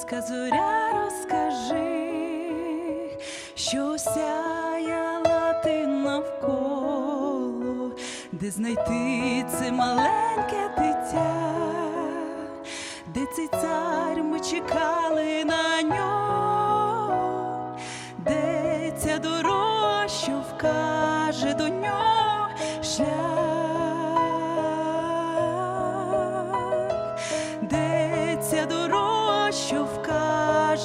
Вифлеємська зоря розкажи, що сяяла ти навколо, де знайти це маленьке дитя, де цей цар ми чекали на нього,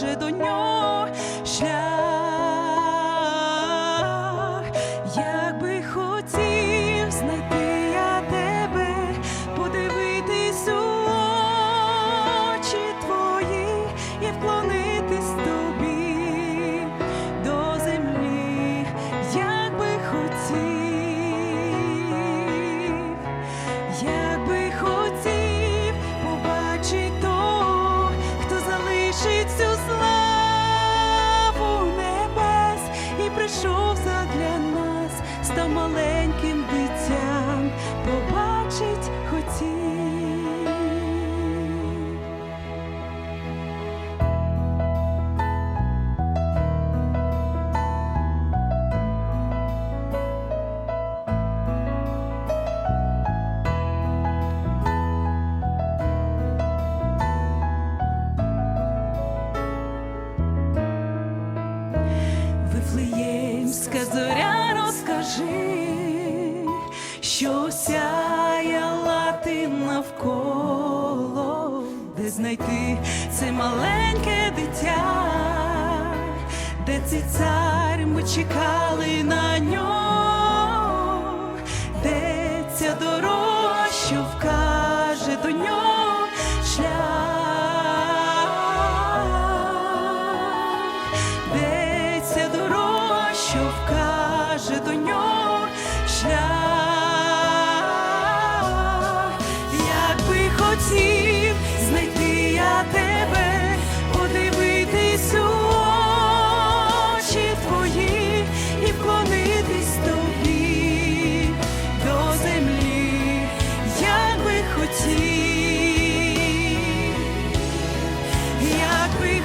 вкаже до нього Вифлеємська зоря розкажи, що сяяла ти навколо, де знайти це маленьке дитя, де цей цар ми чекали на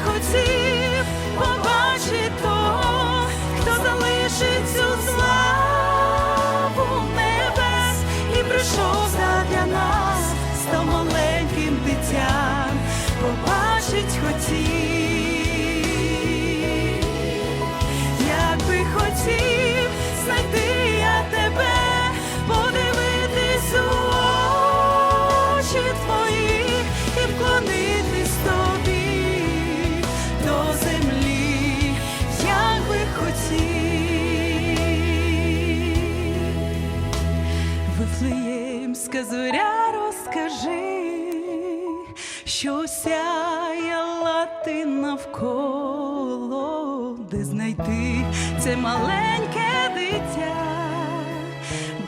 хотів побачити того, хто залишить цю славу небес і прийшов задля нас, став маленьким дитям, побачить хотів, Вифлеємська зоря розкажи, що сяяла ти навколо, де знайти це маленьке дитя,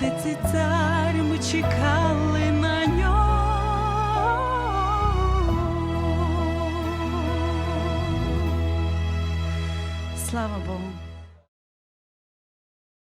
де цей цар ми чекали на нього. Слава Богу.